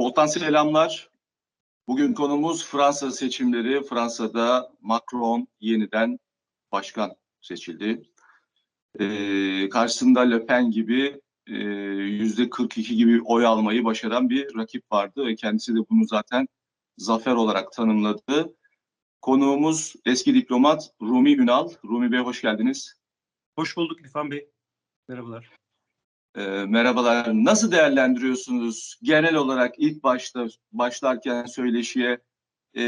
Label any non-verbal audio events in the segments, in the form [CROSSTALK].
Boltan selamlar. Bugün konumuz Fransa seçimleri. Fransa'da Macron yeniden başkan seçildi. Ee, karşısında Le Pen gibi e, yüzde 42 gibi oy almayı başaran bir rakip vardı ve kendisi de bunu zaten zafer olarak tanımladı. Konuğumuz eski diplomat Rumi Ünal. Rumi Bey hoş geldiniz. Hoş bulduk İrfan Bey. Merhabalar. E, merhabalar. Nasıl değerlendiriyorsunuz genel olarak ilk başta başlarken söyleşiye e,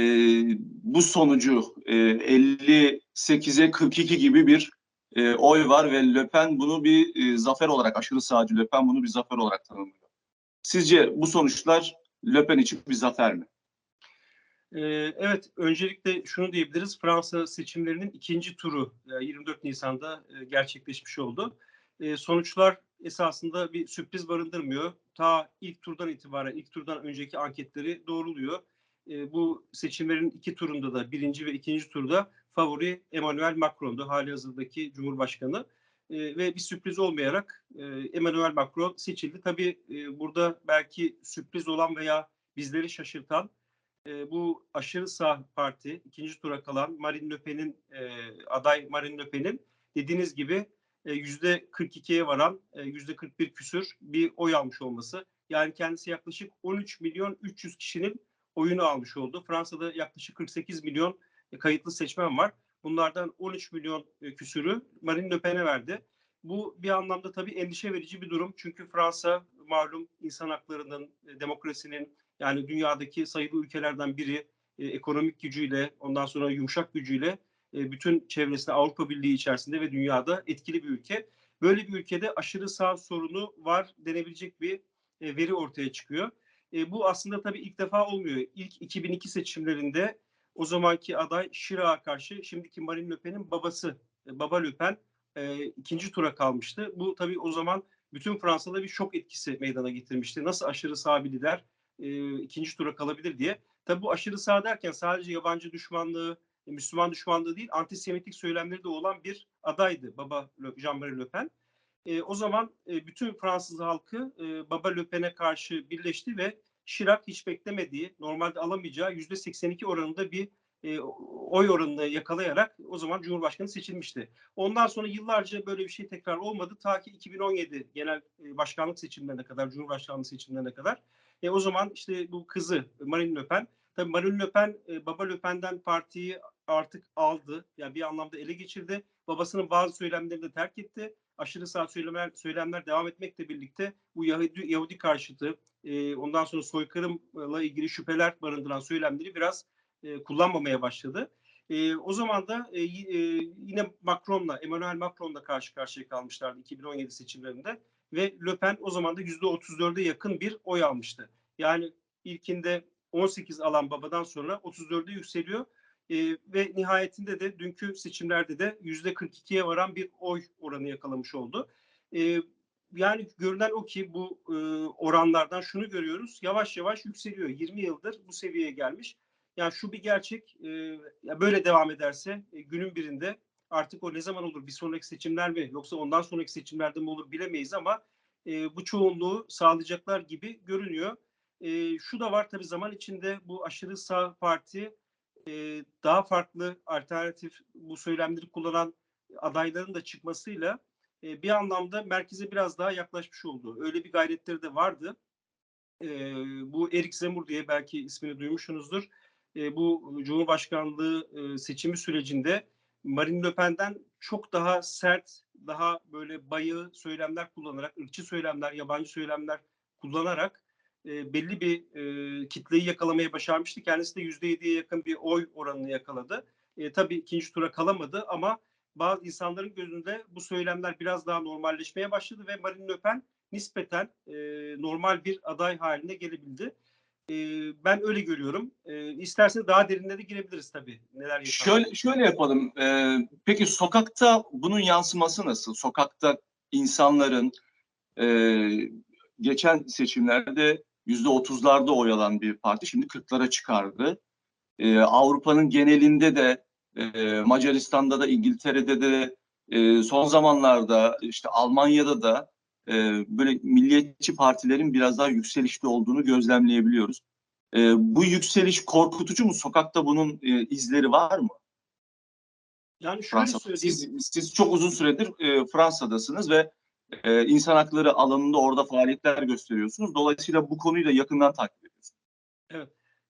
bu sonucu e, 58'e 42 gibi bir e, oy var ve Le Pen bunu bir e, zafer olarak aşırı sağcı Le Pen bunu bir zafer olarak tanımlıyor. Sizce bu sonuçlar Le Pen için bir zafer mi? Ee, evet, öncelikle şunu diyebiliriz. Fransa seçimlerinin ikinci turu e, 24 Nisan'da e, gerçekleşmiş oldu. E, sonuçlar esasında bir sürpriz barındırmıyor. Ta ilk turdan itibaren, ilk turdan önceki anketleri doğruluyor. E, bu seçimlerin iki turunda da, birinci ve ikinci turda favori Emmanuel Macron'du, hali hazırdaki Cumhurbaşkanı. E, ve bir sürpriz olmayarak e, Emmanuel Macron seçildi. Tabii e, burada belki sürpriz olan veya bizleri şaşırtan e, bu aşırı sağ parti ikinci tura kalan Marine Le Pen'in e, aday Marine Le Pen'in dediğiniz gibi yüzde 42'ye varan e, yüzde 41 küsür bir oy almış olması. Yani kendisi yaklaşık 13 milyon 300 kişinin oyunu almış oldu. Fransa'da yaklaşık 48 milyon e, kayıtlı seçmen var. Bunlardan 13 milyon e, küsürü Marine Le Pen'e verdi. Bu bir anlamda tabii endişe verici bir durum. Çünkü Fransa malum insan haklarının, e, demokrasinin yani dünyadaki sayılı ülkelerden biri e, ekonomik gücüyle, ondan sonra yumuşak gücüyle e, bütün çevresinde Avrupa Birliği içerisinde ve dünyada etkili bir ülke. Böyle bir ülkede aşırı sağ sorunu var denebilecek bir e, veri ortaya çıkıyor. E, bu aslında tabii ilk defa olmuyor. İlk 2002 seçimlerinde o zamanki aday Chirac'a karşı şimdiki Marine Le Pen'in babası, Baba Le Pen ikinci tura kalmıştı. Bu tabii o zaman bütün Fransa'da bir şok etkisi meydana getirmişti. Nasıl aşırı sağ bir lider ikinci tura kalabilir diye. Tabii bu aşırı sağ derken sadece yabancı düşmanlığı, Müslüman düşmanlığı değil, antisemitik söylemleri de olan bir adaydı Baba Jean-Marie Le Pen. E, o zaman e, bütün Fransız halkı e, Baba Le Pen'e karşı birleşti ve Chirac hiç beklemediği, normalde alamayacağı yüzde 82 oranında bir e, oy oranını yakalayarak o zaman Cumhurbaşkanı seçilmişti. Ondan sonra yıllarca böyle bir şey tekrar olmadı. Ta ki 2017 genel e, başkanlık seçimlerine kadar, Cumhurbaşkanlığı seçimlerine kadar. E, o zaman işte bu kızı Marine Le Pen, tabii Marine Le Pen, e, baba Le Pen'den partiyi artık aldı. Yani bir anlamda ele geçirdi. Babasının bazı söylemlerini de terk etti. Aşırı sağ söylemler, söylemler devam etmekle birlikte bu Yahudi, Yahudi karşıtı, e, ondan sonra soykırımla ilgili şüpheler barındıran söylemleri biraz e, kullanmamaya başladı. E, o zaman da e, e, yine Macron'la, Emmanuel Macron'la karşı karşıya kalmışlardı 2017 seçimlerinde ve Le Pen o zaman da yüzde 34'e yakın bir oy almıştı. Yani ilkinde 18 alan babadan sonra 34'e yükseliyor e, ve nihayetinde de dünkü seçimlerde de yüzde 42'ye varan bir oy oranı yakalamış oldu. E, yani görünen o ki bu e, oranlardan şunu görüyoruz yavaş yavaş yükseliyor. 20 yıldır bu seviyeye gelmiş. Yani şu bir gerçek e, böyle devam ederse e, günün birinde artık o ne zaman olur bir sonraki seçimler mi yoksa ondan sonraki seçimlerde mi olur bilemeyiz ama e, bu çoğunluğu sağlayacaklar gibi görünüyor. E, şu da var tabii zaman içinde bu aşırı sağ parti e, daha farklı alternatif bu söylemleri kullanan adayların da çıkmasıyla e, bir anlamda merkeze biraz daha yaklaşmış oldu. Öyle bir gayretleri de vardı. E, bu Erik Zemur diye belki ismini duymuşsunuzdur. E, bu Cumhurbaşkanlığı e, seçimi sürecinde Marine Le Pen'den çok daha sert, daha böyle bayığı söylemler kullanarak, ırkçı söylemler, yabancı söylemler kullanarak e, belli bir e, kitleyi yakalamaya başarmıştı. Kendisi de %7'ye yakın bir oy oranını yakaladı. E, tabii ikinci tura kalamadı ama bazı insanların gözünde bu söylemler biraz daha normalleşmeye başladı ve Marine Le Pen nispeten e, normal bir aday haline gelebildi. E, ben öyle görüyorum. E, isterseniz daha derinlere girebiliriz tabii. Neler yapalım. Şöyle, şöyle yapalım. Ee, peki sokakta bunun yansıması nasıl? Sokakta insanların e, geçen seçimlerde yüzde otuzlarda oy alan bir parti şimdi kırklara çıkardı. Ee, Avrupa'nın genelinde de e, Macaristan'da da İngiltere'de de e, son zamanlarda işte Almanya'da da e, böyle milliyetçi partilerin biraz daha yükselişte olduğunu gözlemleyebiliyoruz. E, bu yükseliş korkutucu mu? Sokakta bunun e, izleri var mı? Yani şöyle Fransa. Siz, siz çok uzun süredir e, Fransa'dasınız ve e, insan hakları alanında orada faaliyetler gösteriyorsunuz. Dolayısıyla bu konuyu da yakından takip ediyorsunuz.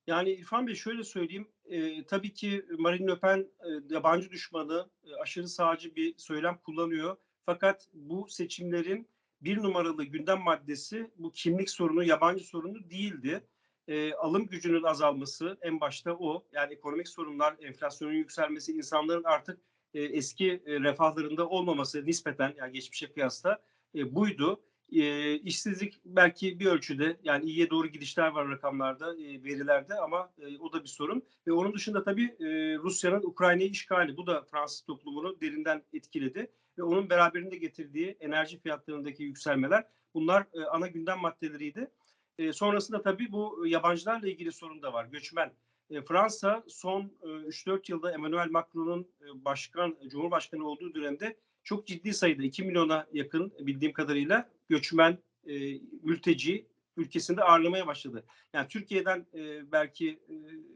Yani İrfan Bey şöyle söyleyeyim. E, tabii ki Marine Le Pen e, yabancı düşmanı, e, aşırı sağcı bir söylem kullanıyor. Fakat bu seçimlerin bir numaralı gündem maddesi bu kimlik sorunu, yabancı sorunu değildi. E, alım gücünün azalması en başta o. Yani ekonomik sorunlar, enflasyonun yükselmesi, insanların artık e, eski e, refahlarında olmaması nispeten yani geçmişe kıyasla e, buydu. E, işsizlik belki bir ölçüde yani iyiye doğru gidişler var rakamlarda, e, verilerde ama e, o da bir sorun. Ve onun dışında tabii e, Rusya'nın Ukrayna'yı işgali bu da Fransız toplumunu derinden etkiledi. Ve onun beraberinde getirdiği enerji fiyatlarındaki yükselmeler bunlar e, ana gündem maddeleriydi. E, sonrasında tabii bu yabancılarla ilgili sorun da var. Göçmen. E, Fransa son e, 3-4 yılda Emmanuel Macron'un e, başkan, Cumhurbaşkanı olduğu dönemde çok ciddi sayıda 2 milyona yakın bildiğim kadarıyla göçmen, e, mülteci ülkesinde ağırlamaya başladı. Yani Türkiye'den e, belki e,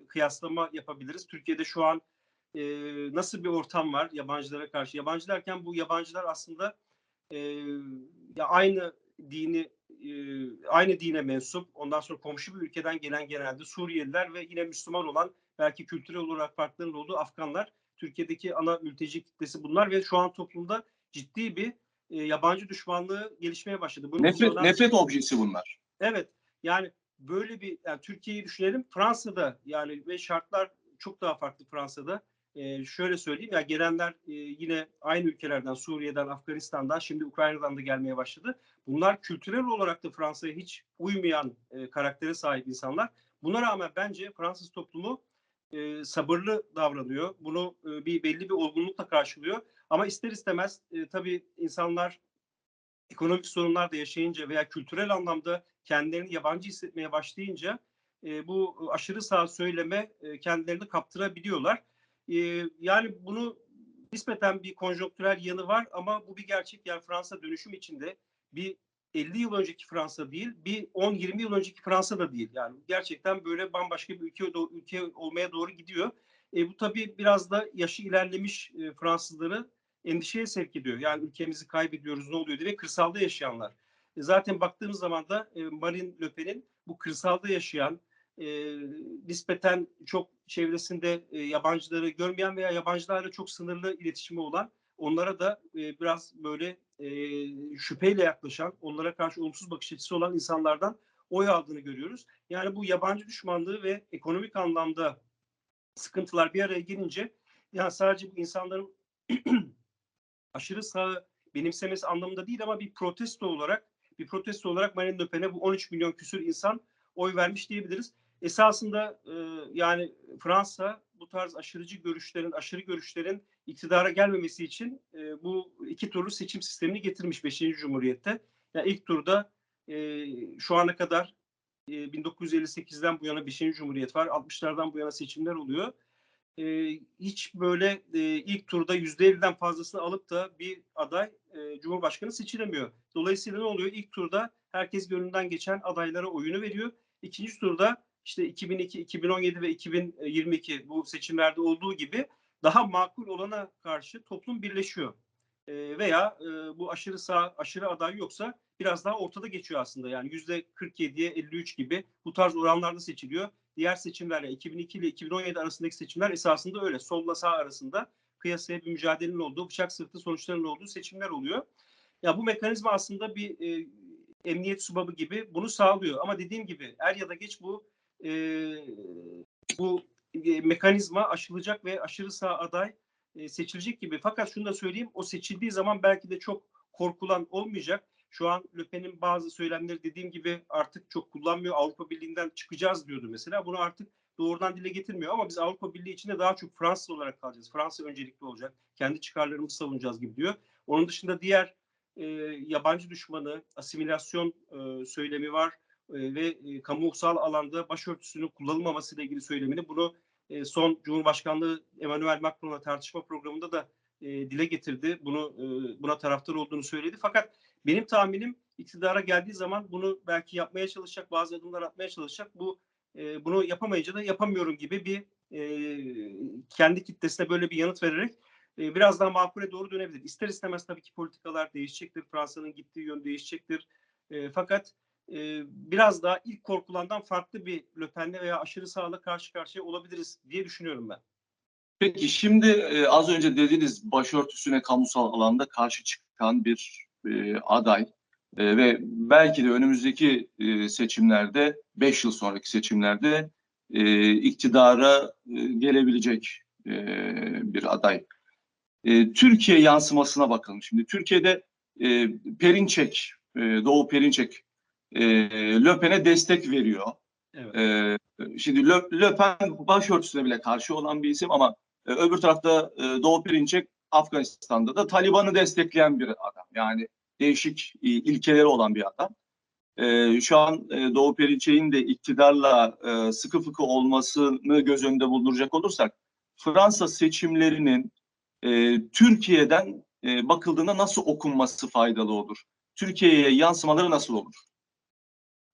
kıyaslama yapabiliriz. Türkiye'de şu an e, nasıl bir ortam var yabancılara karşı? Yabancı derken bu yabancılar aslında e, ya aynı dini e, aynı dine mensup, ondan sonra komşu bir ülkeden gelen genelde Suriyeliler ve yine Müslüman olan belki kültürel olarak farkların olduğu Afganlar. Türkiye'deki ana mülteci kitlesi bunlar ve şu an toplumda ciddi bir e, yabancı düşmanlığı gelişmeye başladı. Bunu Nefret, sonradan- nefret objesi bunlar. Evet. Yani böyle bir yani Türkiye'yi düşünelim. Fransa'da yani ve şartlar çok daha farklı Fransa'da. Ee, şöyle söyleyeyim ya gelenler e, yine aynı ülkelerden Suriye'den, Afganistan'dan, şimdi Ukrayna'dan da gelmeye başladı. Bunlar kültürel olarak da Fransa'ya hiç uymayan e, karaktere sahip insanlar. Buna rağmen bence Fransız toplumu e, sabırlı davranıyor. Bunu e, bir belli bir olgunlukla karşılıyor. Ama ister istemez e, tabii insanlar ekonomik sorunlar da yaşayınca veya kültürel anlamda kendilerini yabancı hissetmeye başlayınca e, bu aşırı sağ söyleme e, kendilerini kaptırabiliyorlar. E, yani bunu nispeten bir konjonktürel yanı var ama bu bir gerçek. Yani Fransa dönüşüm içinde bir 50 yıl önceki Fransa değil, bir 10-20 yıl önceki Fransa da değil. Yani gerçekten böyle bambaşka bir ülke, ülke olmaya doğru gidiyor. E, bu tabii biraz da yaşı ilerlemiş e, Fransızları endişeye sevk ediyor. Yani ülkemizi kaybediyoruz ne oluyor diye kırsalda yaşayanlar. E, zaten baktığımız zaman da e, Marine Le Pen'in bu kırsalda yaşayan e, nispeten çok çevresinde e, yabancıları görmeyen veya yabancılarla çok sınırlı iletişimi olan onlara da e, biraz böyle e, şüpheyle yaklaşan, onlara karşı olumsuz bakış açısı olan insanlardan oy aldığını görüyoruz. Yani bu yabancı düşmanlığı ve ekonomik anlamda sıkıntılar bir araya gelince yani sadece bu insanların [CLEARS THROAT] aşırı sağ benimsemesi anlamında değil ama bir protesto olarak bir protesto olarak Marine Le Pen'e bu 13 milyon küsür insan oy vermiş diyebiliriz. Esasında e, yani Fransa bu tarz aşırıcı görüşlerin, aşırı görüşlerin iktidara gelmemesi için e, bu iki turlu seçim sistemini getirmiş 5. Cumhuriyet'te. Yani ilk turda e, şu ana kadar e, 1958'den bu yana 5. Cumhuriyet var. 60'lardan bu yana seçimler oluyor. E, hiç böyle e, ilk turda %50'den fazlasını alıp da bir aday e, Cumhurbaşkanı seçilemiyor. Dolayısıyla ne oluyor? İlk turda herkes gönlünden geçen adaylara oyunu veriyor. İkinci turda işte 2002, 2017 ve 2022 bu seçimlerde olduğu gibi daha makul olana karşı toplum birleşiyor. E, veya e, bu aşırı sağ, aşırı aday yoksa biraz daha ortada geçiyor aslında. Yani yüzde 47'ye 53 gibi bu tarz oranlarda seçiliyor. Diğer seçimlerle 2002 ile 2017 arasındaki seçimler esasında öyle. Solla sağ arasında kıyasaya bir mücadelenin olduğu, bıçak sırtı sonuçlarının olduğu seçimler oluyor. Ya bu mekanizma aslında bir e, emniyet subabı gibi bunu sağlıyor. Ama dediğim gibi er ya da geç bu e, bu e, mekanizma aşılacak ve aşırı sağ aday e, seçilecek gibi. Fakat şunu da söyleyeyim, o seçildiği zaman belki de çok korkulan olmayacak. Şu an Le Pen'in bazı söylemleri dediğim gibi artık çok kullanmıyor. Avrupa Birliği'nden çıkacağız diyordu mesela. Bunu artık doğrudan dile getirmiyor ama biz Avrupa Birliği içinde daha çok Fransız olarak kalacağız. Fransa öncelikli olacak. Kendi çıkarlarımızı savunacağız gibi diyor. Onun dışında diğer e, yabancı düşmanı, asimilasyon e, söylemi var e, ve e, kamusal alanda başörtüsünün kullanılmaması ile ilgili söylemini bunu e, son Cumhurbaşkanlığı Emmanuel Macron'la tartışma programında da e, dile getirdi. Bunu e, buna taraftar olduğunu söyledi. Fakat benim tahminim iktidara geldiği zaman bunu belki yapmaya çalışacak, bazı adımlar atmaya çalışacak. Bu e, bunu yapamayınca da yapamıyorum gibi bir e, kendi kitlesine böyle bir yanıt vererek e, biraz daha makule doğru dönebilir. İster istemez tabii ki politikalar değişecektir. Fransa'nın gittiği yön değişecektir. E, fakat e, biraz daha ilk korkulandan farklı bir Le Pen'le veya aşırı sağla karşı karşıya olabiliriz diye düşünüyorum ben. Peki şimdi e, az önce dediğiniz başörtüsüne kamusal alanda karşı çıkan bir e, aday e, ve belki de önümüzdeki e, seçimlerde 5 yıl sonraki seçimlerde e, iktidara e, gelebilecek e, bir aday. E, Türkiye yansımasına bakalım. Şimdi Türkiye'de e, Perinçek, e, Doğu Perinçek e, Le Pen'e destek veriyor. Evet. Ee, şimdi Le, Le Pen başörtüsüne bile karşı olan bir isim ama e, öbür tarafta e, Doğu Perinçek Afganistan'da da Taliban'ı destekleyen bir adam. Yani değişik e, ilkeleri olan bir adam. E, şu an e, Doğu Perinçek'in de iktidarla e, sıkı fıkı olmasını göz önünde bulunduracak olursak Fransa seçimlerinin e, Türkiye'den e, bakıldığında nasıl okunması faydalı olur? Türkiye'ye yansımaları nasıl olur?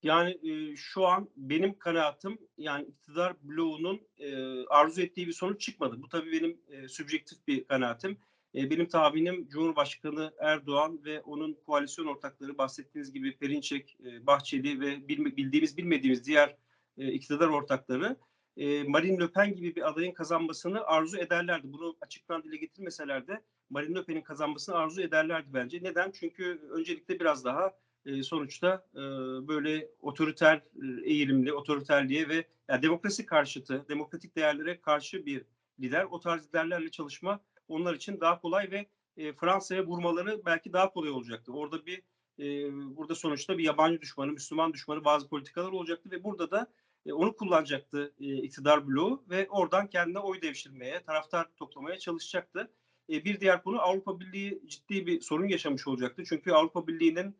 Yani e, şu an benim kanaatim yani iktidar bloğunun e, arzu ettiği bir sonuç çıkmadı. Bu tabii benim e, sübjektif bir kanaatim. E, benim tahminim Cumhurbaşkanı Erdoğan ve onun koalisyon ortakları bahsettiğiniz gibi Perinçek, e, Bahçeli ve bildiğimiz bilmediğimiz diğer e, iktidar ortakları e, Marine Le Pen gibi bir adayın kazanmasını arzu ederlerdi. Bunu açıktan dile getirmeseler de Marine Le Pen'in kazanmasını arzu ederlerdi bence. Neden? Çünkü öncelikle biraz daha e, sonuçta e, böyle otoriter e, eğilimli, otoriterliğe ve yani demokrasi karşıtı, demokratik değerlere karşı bir lider. O tarz liderlerle çalışma onlar için daha kolay ve e, Fransa'ya vurmaları belki daha kolay olacaktı. Orada bir e, burada sonuçta bir yabancı düşmanı, Müslüman düşmanı bazı politikalar olacaktı ve burada da e, onu kullanacaktı e, iktidar bloğu ve oradan kendine oy devşirmeye, taraftar toplamaya çalışacaktı. E, bir diğer konu Avrupa Birliği ciddi bir sorun yaşamış olacaktı. Çünkü Avrupa Birliği'nin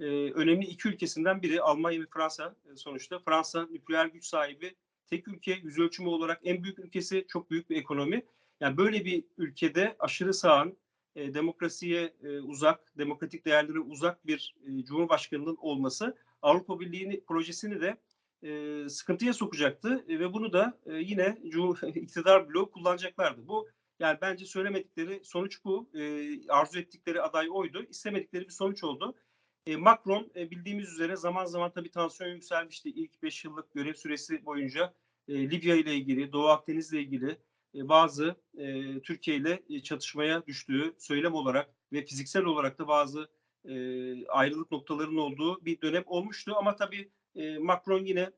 e, önemli iki ülkesinden biri Almanya ve Fransa e, sonuçta. Fransa nükleer güç sahibi tek ülke, yüz ölçümü olarak en büyük ülkesi, çok büyük bir ekonomi. Yani böyle bir ülkede aşırı sağın, e, demokrasiye e, uzak, demokratik değerlere uzak bir e, cumhurbaşkanının olması Avrupa Birliği projesini de e, sıkıntıya sokacaktı e, ve bunu da e, yine [LAUGHS] iktidar bloğu kullanacaklardı. Bu yani bence söylemedikleri sonuç bu. E, arzu ettikleri aday oydu. İstemedikleri bir sonuç oldu. E, Macron e, bildiğimiz üzere zaman zaman tabii tansiyon yükselmişti ilk 5 yıllık görev süresi boyunca. E, Libya ile ilgili, Doğu Akdeniz ile ilgili bazı Türkiye ile çatışmaya düştüğü söylem olarak ve fiziksel olarak da bazı ayrılık noktalarının olduğu bir dönem olmuştu. Ama tabii Macron yine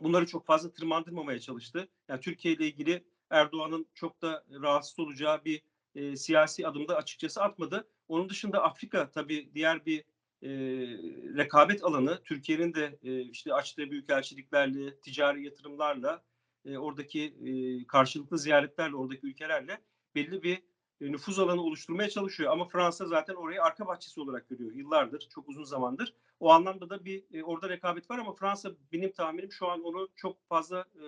bunları çok fazla tırmandırmamaya çalıştı. Yani Türkiye ile ilgili Erdoğan'ın çok da rahatsız olacağı bir e, siyasi adımda açıkçası atmadı. Onun dışında Afrika tabii diğer bir e, rekabet alanı. Türkiye'nin de e, işte açtığı büyükelçiliklerle, ticari yatırımlarla, e, oradaki e, karşılıklı ziyaretlerle, oradaki ülkelerle belli bir e, nüfuz alanı oluşturmaya çalışıyor. Ama Fransa zaten orayı arka bahçesi olarak görüyor yıllardır, çok uzun zamandır. O anlamda da bir e, orada rekabet var ama Fransa benim tahminim şu an onu çok fazla e,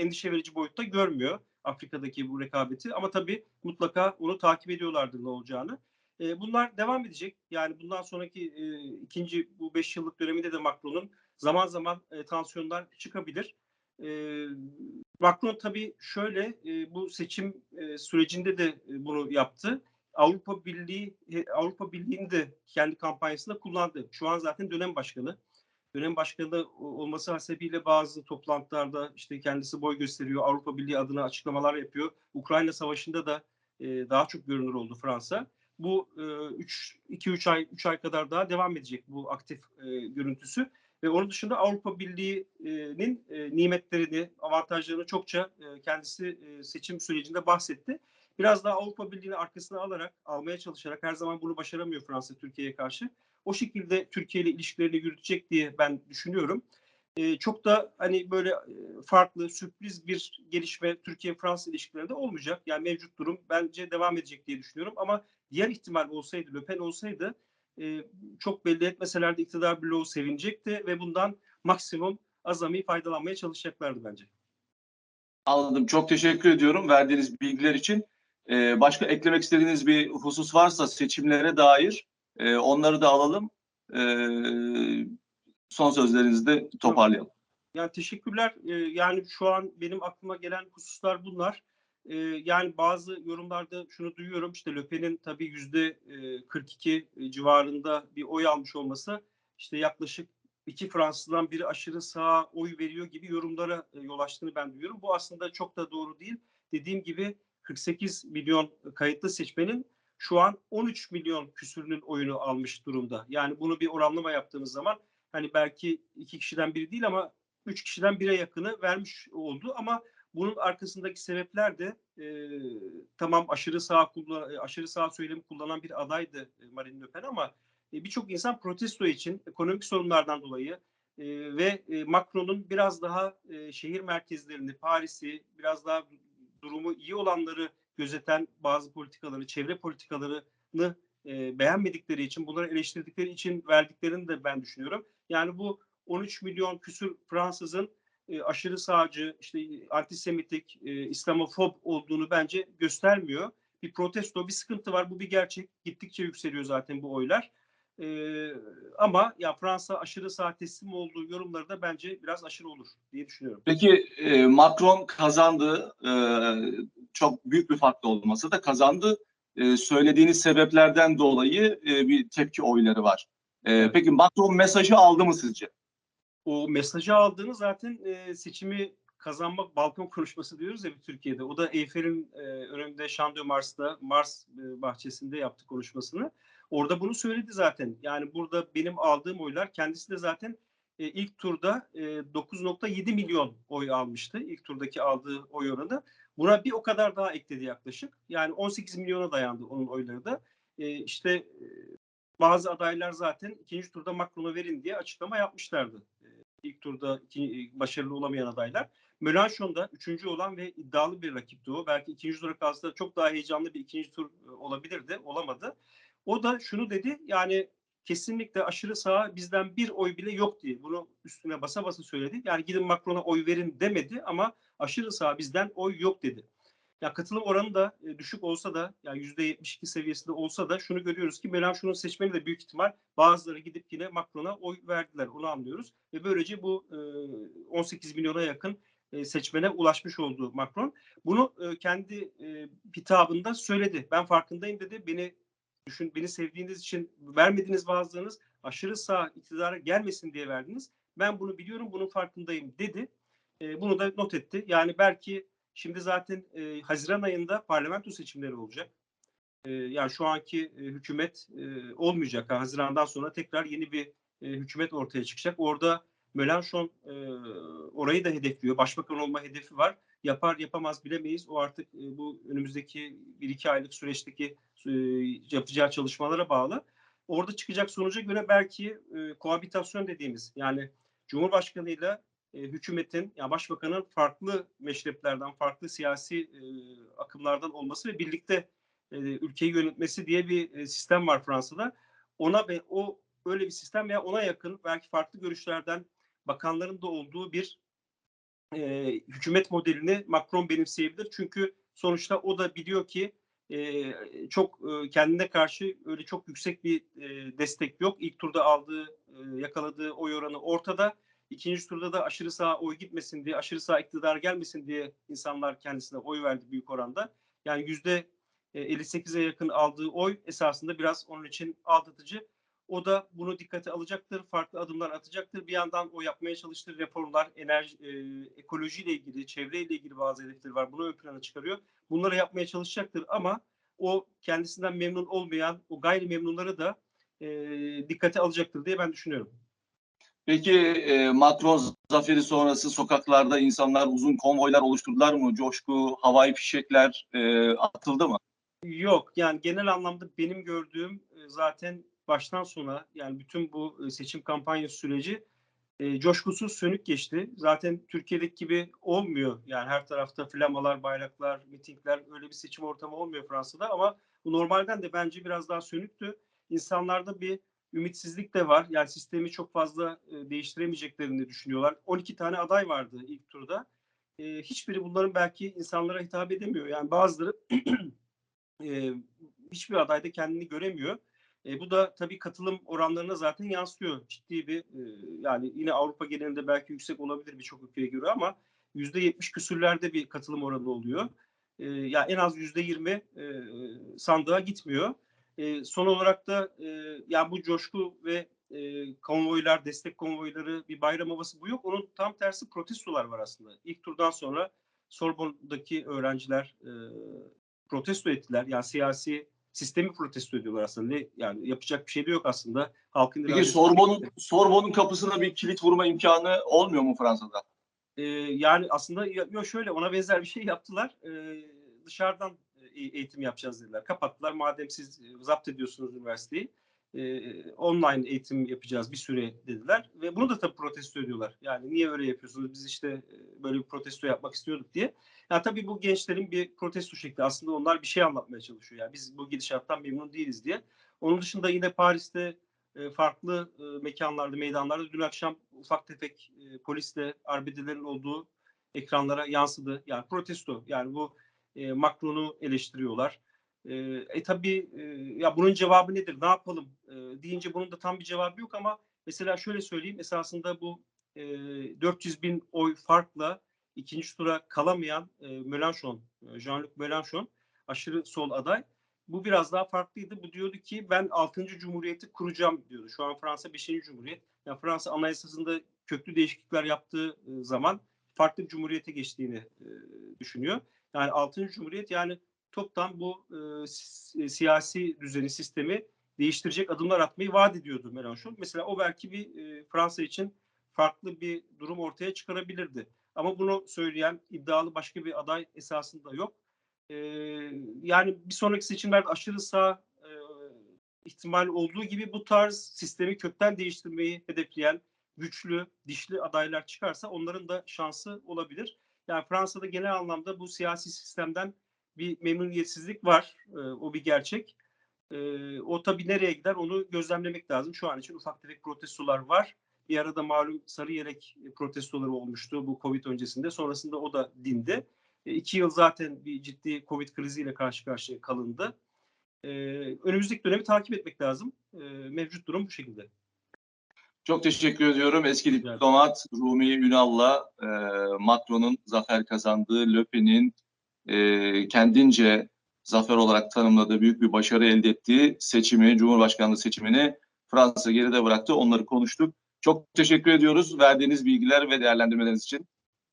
endişe verici boyutta görmüyor Afrika'daki bu rekabeti. Ama tabii mutlaka onu takip ediyorlardır ne olacağını. E, bunlar devam edecek. Yani bundan sonraki e, ikinci bu beş yıllık döneminde de Macron'un zaman zaman e, tansiyonlar çıkabilir. E, Macron tabii şöyle e, bu seçim e, sürecinde de e, bunu yaptı. Avrupa Birliği Avrupa Birliği'ni de kendi kampanyasında kullandı. Şu an zaten dönem başkanı. Dönem başkanı olması hasebiyle bazı toplantılarda işte kendisi boy gösteriyor. Avrupa Birliği adına açıklamalar yapıyor. Ukrayna Savaşı'nda da e, daha çok görünür oldu Fransa. Bu 2-3 ay 3 ay kadar daha devam edecek bu aktif e, görüntüsü. Ve onun dışında Avrupa Birliği'nin e, nimetlerini, avantajlarını çokça e, kendisi e, seçim sürecinde bahsetti. Biraz daha Avrupa Birliği'ni arkasına alarak, almaya çalışarak her zaman bunu başaramıyor Fransa Türkiye'ye karşı. O şekilde Türkiye ile ilişkilerini yürütecek diye ben düşünüyorum. E, çok da hani böyle e, farklı, sürpriz bir gelişme Türkiye-Fransa ilişkilerinde olmayacak. Yani mevcut durum bence devam edecek diye düşünüyorum. Ama diğer ihtimal olsaydı, Le Pen olsaydı e, çok belli etmeseler de iktidar bloğu sevinecekti ve bundan maksimum azami faydalanmaya çalışacaklardı bence. Anladım. Çok teşekkür ediyorum verdiğiniz bilgiler için. Ee, başka eklemek istediğiniz bir husus varsa seçimlere dair e, onları da alalım. e, son sözlerinizi de toparlayalım. Yani teşekkürler. Ee, yani şu an benim aklıma gelen hususlar bunlar. Ee, yani bazı yorumlarda şunu duyuyorum. İşte Le Pen'in tabii yüzde e, 42 civarında bir oy almış olması işte yaklaşık iki Fransızdan biri aşırı sağa oy veriyor gibi yorumlara e, yol açtığını ben duyuyorum. Bu aslında çok da doğru değil. Dediğim gibi 48 milyon kayıtlı seçmenin şu an 13 milyon küsürünün oyunu almış durumda. Yani bunu bir oranlama yaptığımız zaman hani belki iki kişiden biri değil ama üç kişiden bire yakını vermiş oldu ama bunun arkasındaki sebepler de e, tamam aşırı sağ kullan, aşırı sağ söylemi kullanan bir adaydı e, Marine Le Pen ama e, birçok insan protesto için ekonomik sorunlardan dolayı e, ve e, Macron'un biraz daha e, şehir merkezlerini, Paris'i, biraz daha durumu iyi olanları gözeten bazı politikaları, çevre politikalarını e, beğenmedikleri için, bunları eleştirdikleri için verdiklerini de ben düşünüyorum. Yani bu 13 milyon küsür Fransızın e, aşırı sağcı, işte antisemitik, e, İslamofob olduğunu bence göstermiyor. Bir protesto, bir sıkıntı var. Bu bir gerçek. Gittikçe yükseliyor zaten bu oylar. E, ama ya Fransa aşırı sağ teslim olduğu yorumları da bence biraz aşırı olur diye düşünüyorum. Peki e, Macron kazandı. E, çok büyük bir farklı olmasa da kazandı. E, söylediğiniz sebeplerden dolayı e, bir tepki oyları var. E, Evet. Peki Macron mesajı aldı mı sizce? o mesajı aldığını zaten e, seçimi kazanmak balkon konuşması diyoruz ya Türkiye'de. O da Eyfel'in e, önünde de Mars'ta Mars e, bahçesinde yaptı konuşmasını. Orada bunu söyledi zaten. Yani burada benim aldığım oylar kendisi de zaten e, ilk turda e, 9.7 milyon oy almıştı. İlk turdaki aldığı oy oranı. Buna bir o kadar daha ekledi yaklaşık. Yani 18 milyona dayandı onun oyları da. E, işte bazı adaylar zaten ikinci turda Macron'a verin diye açıklama yapmışlardı. E, ilk turda iki, başarılı olamayan adaylar. Mélenchon'da üçüncü olan ve iddialı bir rakipti o. Belki ikinci tura kalsa çok daha heyecanlı bir ikinci tur e, olabilirdi. Olamadı. O da şunu dedi yani kesinlikle aşırı sağa bizden bir oy bile yok diye bunu üstüne basa basa söyledi. Yani gidin Macron'a oy verin demedi ama aşırı sağa bizden oy yok dedi. Ya katılım oranı da e, düşük olsa da yani %72 seviyesinde olsa da şunu görüyoruz ki Mélenchon'un seçmeni de büyük ihtimal bazıları gidip yine Macron'a oy verdiler. Onu anlıyoruz. Ve böylece bu e, 18 milyona yakın e, seçmene ulaşmış oldu Macron. Bunu e, kendi e, hitabında söyledi. Ben farkındayım dedi. Beni düşün beni sevdiğiniz için vermediğiniz bazılarınız aşırı sağ iktidara gelmesin diye verdiniz. Ben bunu biliyorum, bunun farkındayım dedi. E, bunu da not etti. Yani belki şimdi zaten e, Haziran ayında parlamento seçimleri olacak. E, yani şu anki e, hükümet e, olmayacak. Yani Haziran'dan sonra tekrar yeni bir e, hükümet ortaya çıkacak. Orada Mélenchon e, orayı da hedefliyor. Başbakan olma hedefi var. Yapar yapamaz bilemeyiz. O artık e, bu önümüzdeki bir iki aylık süreçteki e, yapacağı çalışmalara bağlı. Orada çıkacak sonuca göre belki e, koabitasyon dediğimiz yani Cumhurbaşkanıyla e, hükümetin, yani başbakanın farklı meşreplerden, farklı siyasi e, akımlardan olması ve birlikte e, ülkeyi yönetmesi diye bir e, sistem var Fransa'da. Ona ve o öyle bir sistem veya ona yakın belki farklı görüşlerden bakanların da olduğu bir e, hükümet modelini Macron benimseyebilir. Çünkü sonuçta o da biliyor ki e, çok e, kendine karşı öyle çok yüksek bir e, destek yok. İlk turda aldığı, e, yakaladığı oy oranı ortada. İkinci turda da aşırı sağ oy gitmesin diye, aşırı sağ iktidar gelmesin diye insanlar kendisine oy verdi büyük oranda. Yani yüzde 58'e yakın aldığı oy esasında biraz onun için aldatıcı. O da bunu dikkate alacaktır, farklı adımlar atacaktır. Bir yandan o yapmaya çalıştığı reformlar, enerji, e, ekolojiyle ilgili, çevreyle ilgili bazı hedefleri var. Bunu ön plana çıkarıyor. Bunları yapmaya çalışacaktır ama o kendisinden memnun olmayan o gayri memnunları da e, dikkate alacaktır diye ben düşünüyorum. Peki e, Macron zaferi sonrası sokaklarda insanlar uzun konvoylar oluşturdular mı? Coşku, havai fişekler e, atıldı mı? Yok yani genel anlamda benim gördüğüm e, zaten baştan sona yani bütün bu e, seçim kampanyası süreci e, coşkusuz sönük geçti. Zaten Türkiye'deki gibi olmuyor. Yani her tarafta flamalar, bayraklar, mitingler öyle bir seçim ortamı olmuyor Fransa'da ama bu normalden de bence biraz daha sönüktü. İnsanlarda bir ümitsizlik de var. Yani sistemi çok fazla e, değiştiremeyeceklerini düşünüyorlar. 12 tane aday vardı ilk turda. E, hiçbiri bunların belki insanlara hitap edemiyor. Yani bazıları [CLEARS THROAT] e, hiçbir adayda kendini göremiyor. E, bu da tabii katılım oranlarına zaten yansıyor. Ciddi bir e, yani yine Avrupa genelinde belki yüksek olabilir birçok ülkeye göre ama yüzde yetmiş küsürlerde bir katılım oranı oluyor. E, ya en az yüzde yirmi e, sandığa gitmiyor. E, son olarak da e, ya bu coşku ve e, konvoylar, destek konvoyları, bir bayram havası bu yok. Onun tam tersi protestolar var aslında. İlk turdan sonra Sorbonne'daki öğrenciler e, protesto ettiler. Yani siyasi sistemi protesto ediyorlar aslında. Ne, yani yapacak bir şey de yok aslında. Halkın Peki Sorbon'un Sorbon'un kapısına bir kilit vurma imkanı olmuyor mu Fransa'da? Ee, yani aslında ya- şöyle ona benzer bir şey yaptılar. Ee, dışarıdan e, eğitim yapacağız dediler. Kapattılar. Madem siz e, zapt ediyorsunuz üniversiteyi e, online eğitim yapacağız bir süre dediler. Ve bunu da tabii protesto ediyorlar. Yani niye öyle yapıyorsunuz? Biz işte e, böyle bir protesto yapmak istiyorduk diye. Ya tabii bu gençlerin bir protesto şekli. Aslında onlar bir şey anlatmaya çalışıyor. Yani biz bu gidişattan memnun değiliz diye. Onun dışında yine Paris'te e, farklı e, mekanlarda, meydanlarda dün akşam ufak tefek e, polisle arbedelerin olduğu ekranlara yansıdı. Yani protesto. Yani bu e, Macron'u eleştiriyorlar. E, e tabii e, ya bunun cevabı nedir? Ne yapalım? E, deyince bunun da tam bir cevabı yok ama mesela şöyle söyleyeyim. Esasında bu e, 400 bin oy farkla ikinci tura kalamayan e, Mélenchon, e, Jean-Luc Mélenchon aşırı sol aday. Bu biraz daha farklıydı. Bu diyordu ki ben 6. Cumhuriyeti kuracağım diyordu. Şu an Fransa 5. Cumhuriyet. Yani Fransa anayasasında köklü değişiklikler yaptığı e, zaman farklı bir cumhuriyete geçtiğini e, düşünüyor. Yani 6. Cumhuriyet yani toptan bu e, si- siyasi düzeni, sistemi değiştirecek adımlar atmayı vaat ediyordu Mélenchon. Mesela o belki bir e, Fransa için farklı bir durum ortaya çıkarabilirdi. Ama bunu söyleyen iddialı başka bir aday esasında yok. Ee, yani bir sonraki seçimlerde aşırı sağ e, ihtimal olduğu gibi bu tarz sistemi kökten değiştirmeyi hedefleyen güçlü, dişli adaylar çıkarsa onların da şansı olabilir. Yani Fransa'da genel anlamda bu siyasi sistemden bir memnuniyetsizlik var. Ee, o bir gerçek. Ee, o tabii nereye gider onu gözlemlemek lazım. Şu an için ufak tefek protestolar var. Bir arada malum sarı yelek protestoları olmuştu bu Covid öncesinde. Sonrasında o da dindi. E, iki yıl zaten bir ciddi Covid kriziyle karşı karşıya kalındı. E, önümüzdeki dönemi takip etmek lazım. E, mevcut durum bu şekilde. Çok teşekkür ediyorum. Eski diplomat Rumi Ünal'la e, Macron'un zafer kazandığı, Le Pen'in e, kendince zafer olarak tanımladığı büyük bir başarı elde ettiği seçimi, Cumhurbaşkanlığı seçimini Fransa geride bıraktı. Onları konuştuk. Çok teşekkür ediyoruz verdiğiniz bilgiler ve değerlendirmeleriniz için.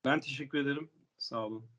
Ben teşekkür ederim. Sağ olun.